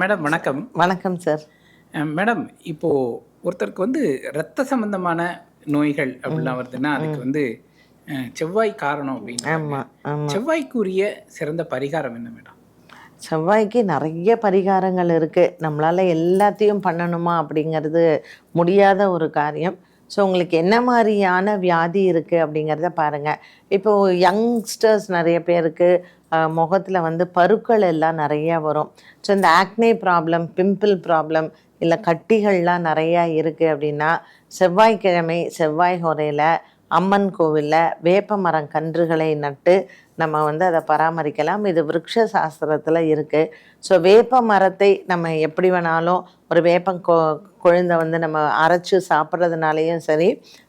Madam வணக்கம். வணக்கம் sir. Madam இப்போ ஒருத்தருக்கு வந்து இரத்த சம்பந்தமான நோய்கள் அப்படிலாம் வருதுன்னா அதுக்கு வந்து செவ்வாய் காரணம் அப்படின்னு செவ்வாய்க்குரிய சிறந்த பரிகாரம் என்ன மேடம்? செவ்வாய்க்கு நிறைய பரிகாரங்கள் இருக்குது நம்மளால் எல்லாத்தையும் பண்ணணுமா அப்படிங்கிறது முடியாத ஒரு காரியம். ஸோ உங்களுக்கு என்ன மாதிரியான வியாதி இருக்குது அப்படிங்கிறத பாருங்கள் இப்போது யங்ஸ்டர்ஸ் நிறைய பேருக்கு முகத்தில் வந்து பருக்கள் எல்லாம் நிறையா வரும். ஸோ இந்த ஆக்னே ப்ராப்ளம் பிம்பிள் ப்ராப்ளம் இல்லை கட்டிகள்லாம் நிறையா இருக்குது அப்படின்னா செவ்வாய்க்கிழமை செவ்வாய் ஹோரையில் அம்மன் கோவிலில் வேப்ப மரம் கன்றுகளை நட்டு நம்ம வந்து அதை பராமரிக்கலாம். இது விருட்ச சாஸ்திரத்தில் இருக்குது ஸோ வேப்ப மரத்தை நம்ம எப்படி வேணாலும் ஒரு வேப்பம் கொ கொழுந்தை வந்து நம்ம அரைச்சு சாப்பிட்றதுனாலையும் சரி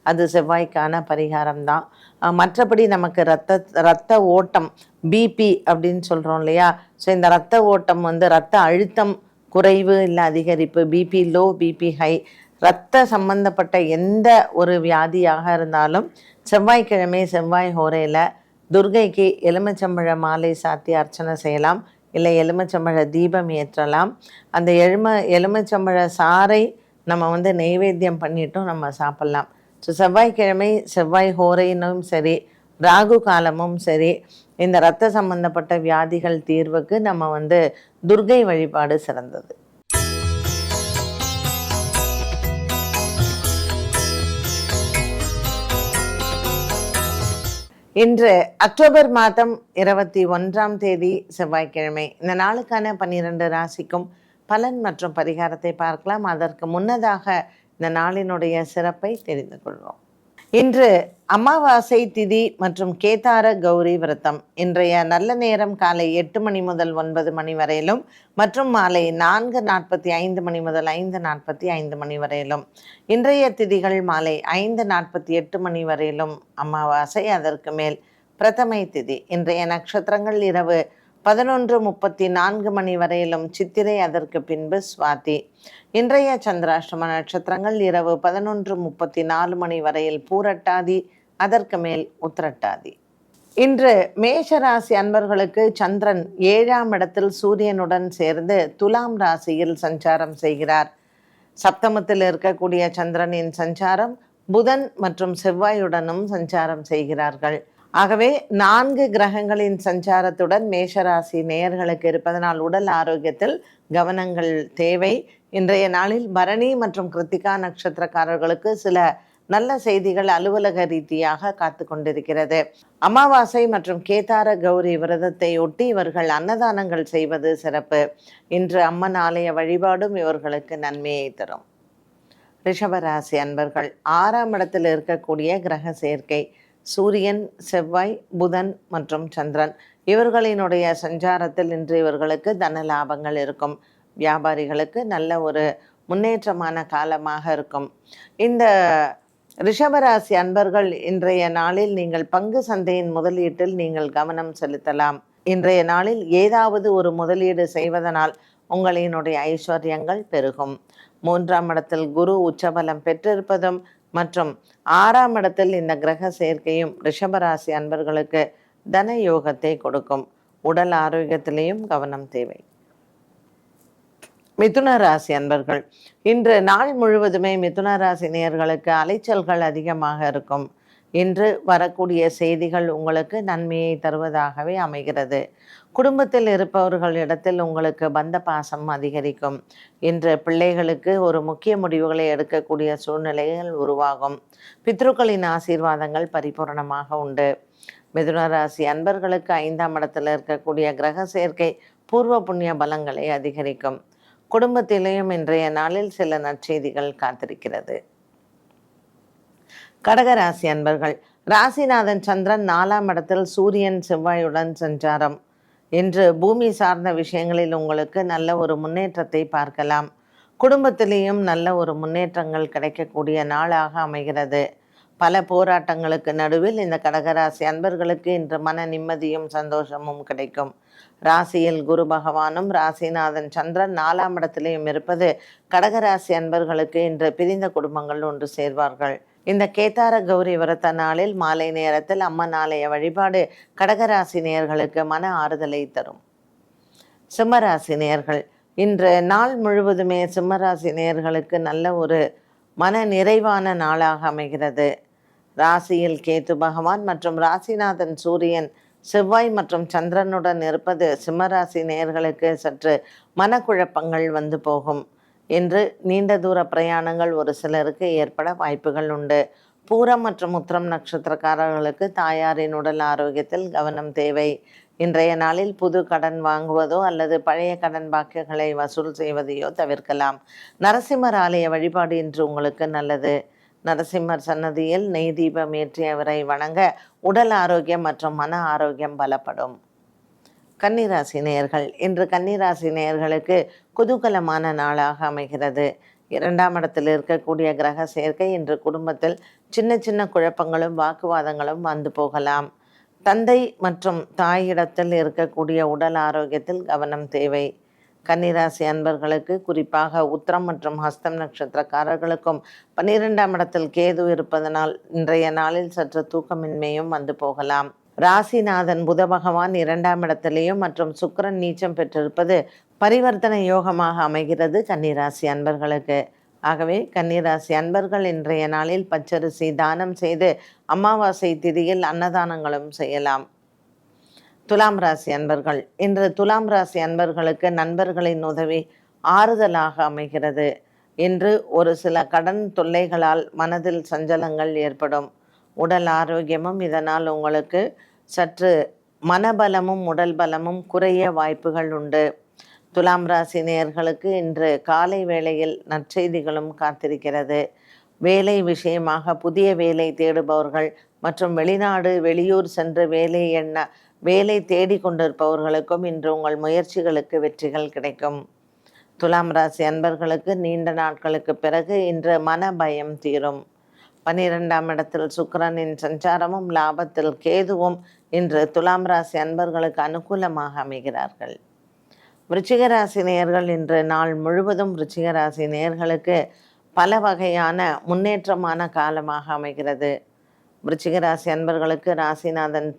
அது செவ்வாய்க்கான பரிகாரம் தான் மற்றபடி நமக்கு ரத்த ரத்த ஓட்டம் பிபி அப்படின்னு சொல்கிறோம் இல்லையா? ஸோ இந்த ரத்த ஓட்டம் வந்து ரத்த அழுத்தம் குறைவு இல்லை அதிகரிப்பு பிபி லோ பிபி ஹை ரத்த சம்பந்தப்பட்ட எந்த ஒரு வியாதியாக இருந்தாலும் செவ்வாய்க்கிழமை செவ்வாய் ஹோரையில் துர்கைக்கு எலுமிச்சம்பழ மாலை சாத்தி அர்ச்சனை செய்யலாம். இல்லை எலுமிச்சம்பழ தீபம் ஏற்றலாம். அந்த எலும எலுமிச்சம்பழ சாறை நம்ம வந்து நெய்வேத்தியம் பண்ணிட்டும் நம்ம சாப்பிட்லாம். ஸோ செவ்வாய்க்கிழமை செவ்வாய் ஹோரையினும் சரி ராகு காலமும் சரி இந்த ரத்த சம்பந்தப்பட்ட வியாதிகள் தீர்வுக்கு நம்ம வந்து துர்கை வழிபாடு சிறந்தது. இன்று அக்டோபர் மாதம் இருபத்தி ஒன்றாம் தேதி செவ்வாய்க்கிழமை. இந்த நாளுக்கான பன்னிரண்டு ராசிக்கும் பலன் மற்றும் பரிகாரத்தை பார்க்கலாம். அதற்கு முன்னதாக இந்த நாளினுடைய சிறப்பை தெரிந்து கொள்வோம். இன்று அமாவாசை திதி மற்றும் கேதார கௌரி விரதம். இன்றைய நல்ல நேரம் காலை எட்டு மணி முதல் ஒன்பது மணி வரையிலும் மற்றும் மாலை நான்கு நாற்பத்தி ஐந்து மணி முதல் ஐந்து நாற்பத்தி ஐந்து மணி வரையிலும். இன்றைய திதிகள் மாலை ஐந்து நாற்பத்தி எட்டு மணி வரையிலும் அமாவாசை அதற்கு மேல் பிரதமை திதி. இன்றைய நட்சத்திரங்கள் இரவு பதினொன்று முப்பத்தி நான்கு மணி வரையிலும் சித்திரை அதற்கு பின்பு சுவாதி. இன்றைய சந்திராஷ்டம நட்சத்திரங்கள் இரவு பதினொன்று முப்பத்தி நாலு மணி வரையில் பூரட்டாதி அதற்கு மேல் உத்திரட்டாதி. இன்று மேஷ ராசி அன்பர்களுக்கு சந்திரன் ஏழாம் இடத்தில் சூரியனுடன் சேர்ந்து துலாம் ராசியில் சஞ்சாரம் செய்கிறார். சப்தமத்தில் இருக்கக்கூடிய சந்திரனின் சஞ்சாரம் புதன் மற்றும் செவ்வாயுடனும் சஞ்சாரம் செய்கிறார்கள். ஆகவே நான்கு கிரகங்களின் சஞ்சாரத்துடன் மேஷராசி நேயர்களுக்கு இருப்பதனால் உடல் ஆரோக்கியத்தில் கவனங்கள் தேவை. இன்றைய நாளில் பரணி மற்றும் கிருத்திகா நட்சத்திரக்காரர்களுக்கு சில நல்ல செய்திகள் அலுவலக ரீதியாக காத்து கொண்டிருக்கிறது. அமாவாசை மற்றும் கேதார கௌரி விரதத்தை ஒட்டி இவர்கள் அன்னதானங்கள் செய்வது சிறப்பு. இன்று அம்மன் ஆலய வழிபாடும் இவர்களுக்கு நன்மையை தரும். ரிஷபராசி அன்பர்கள் ஆறாம் இடத்தில் இருக்கக்கூடிய கிரக சேர்க்கை. சூரியன் செவ்வாய் புதன் மற்றும் சந்திரன். இவர்களினுடைய சஞ்சாரத்தில் இன்று இவர்களுக்கு தன லாபங்கள் இருக்கும். வியாபாரிகளுக்கு நல்ல ஒரு முன்னேற்றமான காலமாக இருக்கும். இந்த ரிஷபராசி அன்பர்கள் இன்றைய நாளில் நீங்கள் பங்கு சந்தையின் முதலீட்டில் நீங்கள் கவனம் செலுத்தலாம். இன்றைய நாளில் ஏதாவது ஒரு முதலீடு செய்வதனால் உங்களினுடைய ஐஸ்வர்யங்கள் பெருகும். மூன்றாம் இடத்தில் குரு உச்சபலம் பெற்றிருப்பதும் மற்றும் ஆறாம் இடத்தில் இந்த கிரக சேர்க்கையும் ரிஷபராசி அன்பர்களுக்கு தன யோகத்தை கொடுக்கும். உடல் ஆரோக்கியத்திலேயும் கவனம் தேவை. மிதுன ராசி அன்பர்கள் இன்று நாள் முழுவதுமே மிதுன ராசி நேயர்களுக்கு அலைச்சல்கள் அதிகமாக இருக்கும். இன்று வரக்கூடிய செய்திகள் உங்களுக்கு நன்மையை தருவதாகவே அமைகிறது. குடும்பத்தில் இருப்பவர்களிடத்தில் உங்களுக்கு பந்த பாசம் அதிகரிக்கும். இன்று பிள்ளைகளுக்கு ஒரு முக்கிய முடிவுகளை எடுக்கக்கூடிய சூழ்நிலைகள் உருவாகும். பித்ருக்களின் ஆசீர்வாதங்கள் பரிபூரணமாக உண்டு. மிதுனராசி அன்பர்களுக்கு ஐந்தாம் இடத்தில் இருக்கக்கூடிய கிரக சேர்க்கை பூர்வ புண்ணிய பலங்களை அதிகரிக்கும். குடும்பத்திலேயும் இன்றைய நாளில் சில நற்செய்திகள் காத்திருக்கிறது. கடகராசி அன்பர்கள் ராசிநாதன் சந்திரன் நாலாம் இடத்தில் சூரியன் செவ்வாயுடன் சஞ்சாரம். இன்று பூமி சார்ந்த விஷயங்களில் உங்களுக்கு நல்ல ஒரு முன்னேற்றத்தை பார்க்கலாம். குடும்பத்திலேயும் நல்ல ஒரு முன்னேற்றங்கள் கிடைக்கக்கூடிய நாளாக அமைகிறது. பல போராட்டங்களுக்கு நடுவில் இந்த கடகராசி அன்பர்களுக்கு இன்று மன நிம்மதியும் சந்தோஷமும் கிடைக்கும். ராசியில் குரு பகவானும் ராசிநாதன் சந்திரன் நாலாம் இடத்திலேயும் இருப்பது கடகராசி அன்பர்களுக்கு இன்று பிரிந்த குடும்பங்கள் ஒன்று சேர்வார்கள். இந்த கேதார கௌரி விரத நாளில் மாலை நேரத்தில் அம்மன் ஆலய வழிபாடு கடகராசி நேயர்களுக்கு மன ஆறுதலை தரும். சிம்மராசி நேயர்கள் இன்று நாள் முழுவதுமே சிம்மராசி நேயர்களுக்கு நல்ல ஒரு மன நிறைவான நாளாக அமைகிறது. ராசியில் கேத்து பகவான் மற்றும் ராசிநாதன் சூரியன் செவ்வாய் மற்றும் சந்திரனுடன் இருப்பது சிம்மராசி நேயர்களுக்கு சற்று மனக்குழப்பங்கள் வந்து போகும். என்று நீண்ட தூர பிரயாணங்கள் ஒரு சிலருக்கு ஏற்பட வாய்ப்புகள் உண்டு. பூரம் மற்றும் உத்திரம் நட்சத்திரக்காரர்களுக்கு தாயாரின் உடல் ஆரோக்கியத்தில் கவனம் தேவை. இன்றைய நாளில் புது கடன் வாங்குவதோ அல்லது பழைய கடன் பாக்கியங்களை வசூல் செய்வதையோ தவிர்க்கலாம். நரசிம்மர் ஆலய வழிபாடு இன்று உங்களுக்கு நல்லது. நரசிம்மர் சன்னதியில் நெய் தீபம் ஏற்றியவரை வணங்க உடல் ஆரோக்கியம் மற்றும் மன ஆரோக்கியம் பலப்படும். கன்னிராசி நேயர்கள் இன்று கன்னிராசி நேயர்களுக்கு குதூகலமான நாளாக அமைகிறது. இரண்டாம் இடத்தில் இருக்கக்கூடிய கிரக சேர்க்கை இன்று குடும்பத்தில் சின்ன சின்ன குழப்பங்களும் வாக்குவாதங்களும் வந்து போகலாம். தந்தை மற்றும் தாயிடத்தில் இருக்கக்கூடிய உடல் ஆரோக்கியத்தில் கவனம் தேவை. கன்னிராசி அன்பர்களுக்கு குறிப்பாக உத்திரம் மற்றும் ஹஸ்தம் நட்சத்திரக்காரர்களுக்கும் பன்னிரெண்டாம் இடத்தில் கேது இருப்பதனால் இன்றைய நாளில் சற்று தூக்கமின்மையும் வந்து போகலாம். ராசிநாதன் புத பகவான் இரண்டாம் இடத்திலேயும் மற்றும் சுக்கரன் நீச்சம் பெற்றிருப்பது பரிவர்த்தனை யோகமாக அமைகிறது கன்னிராசி அன்பர்களுக்கு. ஆகவே கன்னிராசி அன்பர்கள் இன்றைய நாளில் பச்சரிசி தானம் செய்து அமாவாசை திதியில் அன்னதானங்களும் செய்யலாம். துலாம் ராசி அன்பர்கள் இன்று துலாம் ராசி அன்பர்களுக்கு நண்பர்களின் உதவி ஆறுதலாக அமைகிறது. இன்று ஒரு சில கடன் தொல்லைகளால் மனதில் சஞ்சலங்கள் ஏற்படும். உடல் ஆரோக்கியமும் இதனால் உங்களுக்கு சற்று மனபலமும் உடல் பலமும் குறைய வாய்ப்புகள் உண்டு. துலாம் ராசி நேயர்களுக்கு இன்று காலை வேளையில் நற்செய்திகளும் காத்திருக்கிறது. வேலை விஷயமாக புதிய வேலை தேடுபவர்கள் மற்றும் வெளிநாடு வெளியூர் சென்று வேலை எண்ண வேலை தேடிக்கொண்டிருப்பவர்களுக்கும் இன்று உங்கள் முயற்சிகளுக்கு வெற்றிகள் கிடைக்கும். துலாம் ராசி அன்பர்களுக்கு நீண்ட நாட்களுக்கு பிறகு இன்று மன பயம் தீரும். பன்னிரெண்டாம் இடத்தில் சுக்கரனின் சஞ்சாரமும் லாபத்தில் கேதுவும் இன்று துலாம் ராசி அன்பர்களுக்கு அனுகூலமாக அமைகிறார்கள். விருச்சிக ராசி நேயர்கள் இன்று நாள் முழுவதும் விருச்சிக ராசி நேயர்களுக்கு பல வகையான முன்னேற்றமான காலமாக அமைகிறது. விருச்சிக ராசி அன்பர்களுக்கு ராசிநாதன்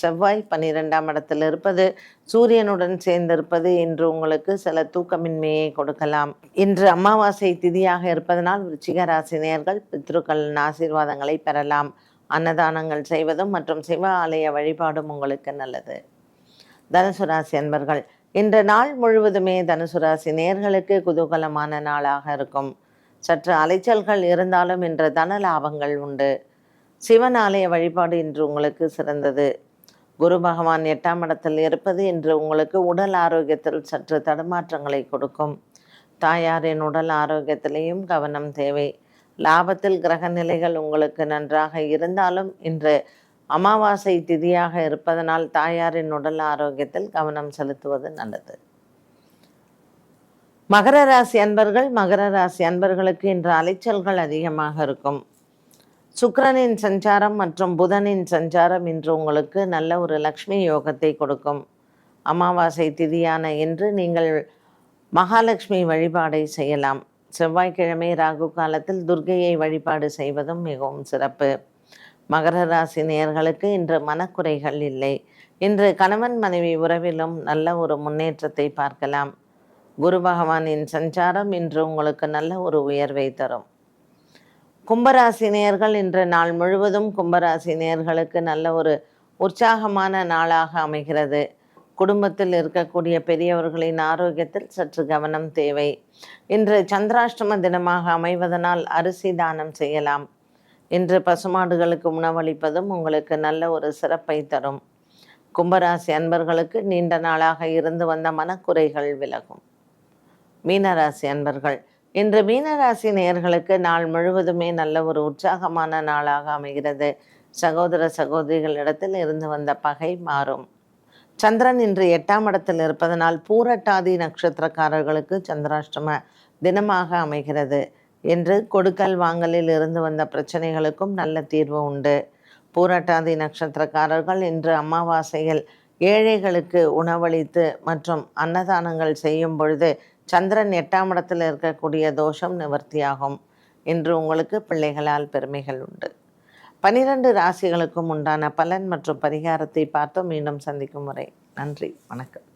செவ்வாய் பன்னிரெண்டாம் இடத்தில் இருப்பது சூரியனுடன் சேர்ந்திருப்பது இன்று உங்களுக்கு சில தூக்கமின்மையை கொடுக்கலாம். இன்று அமாவாசை திதியாக இருப்பதனால் விருச்சிக ராசினியர்கள் பித்ருக்களின் ஆசீர்வாதங்களை பெறலாம். அன்னதானங்கள் செய்வதும் மற்றும் சிவ ஆலய வழிபாடும் உங்களுக்கு நல்லது. தனுசு ராசி அன்பர்கள் இன்று நாள் முழுவதுமே தனுசு ராசி நேர்களுக்கு குதூகலமான நாளாக இருக்கும். சற்று அலைச்சல்கள் இருந்தாலும் இன்று தன லாபங்கள் உண்டு. சிவன் ஆலய வழிபாடு இன்று உங்களுக்கு சிறந்தது. குரு பகவான் எட்டாம் இடத்தில் இருப்பது இன்று உங்களுக்கு உடல் ஆரோக்கியத்தில் சற்று தடுமாற்றங்களை கொடுக்கும். தாயாரின் உடல் ஆரோக்கியத்திலையும் கவனம் தேவை. லாபத்தில் கிரக நிலைகள் உங்களுக்கு நன்றாக இருந்தாலும் இன்று அமாவாசை திதியாக இருப்பதனால் தாயாரின் உடல் ஆரோக்கியத்தில் கவனம் செலுத்துவது நல்லது. மகர ராசி அன்பர்கள் மகர ராசி அன்பர்களுக்கு இன்று அலைச்சல்கள் அதிகமாக இருக்கும். சுக்கரனின் சஞ்சாரம் மற்றும் புதனின் சஞ்சாரம் இன்று உங்களுக்கு நல்ல ஒரு லக்ஷ்மி யோகத்தை கொடுக்கும். அமாவாசை திதியான இன்று நீங்கள் மகாலட்சுமி வழிபாடை செய்யலாம். செவ்வாய்க்கிழமை ராகு காலத்தில் துர்கையை வழிபாடு செய்வதும் மிகவும் சிறப்பு. மகர ராசி நேயர்களுக்கு இன்று மனக்குறைகள் இல்லை. இன்று கணவன் மனைவி உறவிலும் நல்ல ஒரு முன்னேற்றத்தை பார்க்கலாம். குரு பகவானின் சஞ்சாரம் இன்று உங்களுக்கு நல்ல ஒரு உயர்வை தரும். கும்பராசி நேயர்கள் இன்று நாள் முழுவதும் கும்பராசி நேயர்களுக்கு நல்ல ஒரு உற்சாகமான நாளாக அமைகிறது. குடும்பத்தில் இருக்கக்கூடிய பெரியவர்களின் ஆரோக்கியத்தில் சற்று கவனம் தேவை. இன்று சந்திராஷ்டம தினமாக அமைவதனால் அரிசி தானம் செய்யலாம். இன்று பசுமாடுகளுக்கு உணவளிப்பதும் உங்களுக்கு நல்ல ஒரு சிறப்பை தரும். கும்பராசி அன்பர்களுக்கு நீண்ட நாளாக இருந்து வந்த மனக்குறைகள் விலகும். மீனராசி அன்பர்கள் இன்று மீனராசி நேயர்களுக்கு நாள் முழுவதுமே நல்ல ஒரு உற்சாகமான நாளாக அமைகிறது. சகோதர சகோதரிகளிடத்தில் இருந்து வந்த பகை மாறும். சந்திரன் இன்று எட்டாம் இடத்தில் இருப்பதனால் பூரட்டாதி நட்சத்திரக்காரர்களுக்கு சந்திராஷ்டம தினமாக அமைகிறது. என்று கொடுக்கல் வாங்கலில் இருந்து வந்த பிரச்சனைகளுக்கும் நல்ல தீர்வு உண்டு. பூரட்டாதி நட்சத்திரக்காரர்கள் இன்று அமாவாசையில் ஏழைகளுக்கு உணவளித்து மற்றும் அன்னதானங்கள் செய்யும் பொழுது சந்திரன் எட்டாம் இடத்தில் இருக்கக்கூடிய தோஷம் நிவர்த்தியாகும். இன்று உங்களுக்கு பிள்ளைகளால் பெருமைகள் உண்டு. பனிரெண்டு ராசிகளுக்கும் உண்டான பலன் மற்றும் பரிகாரத்தை பார்த்து மீண்டும் சந்திக்கும் முறை நன்றி. வணக்கம்.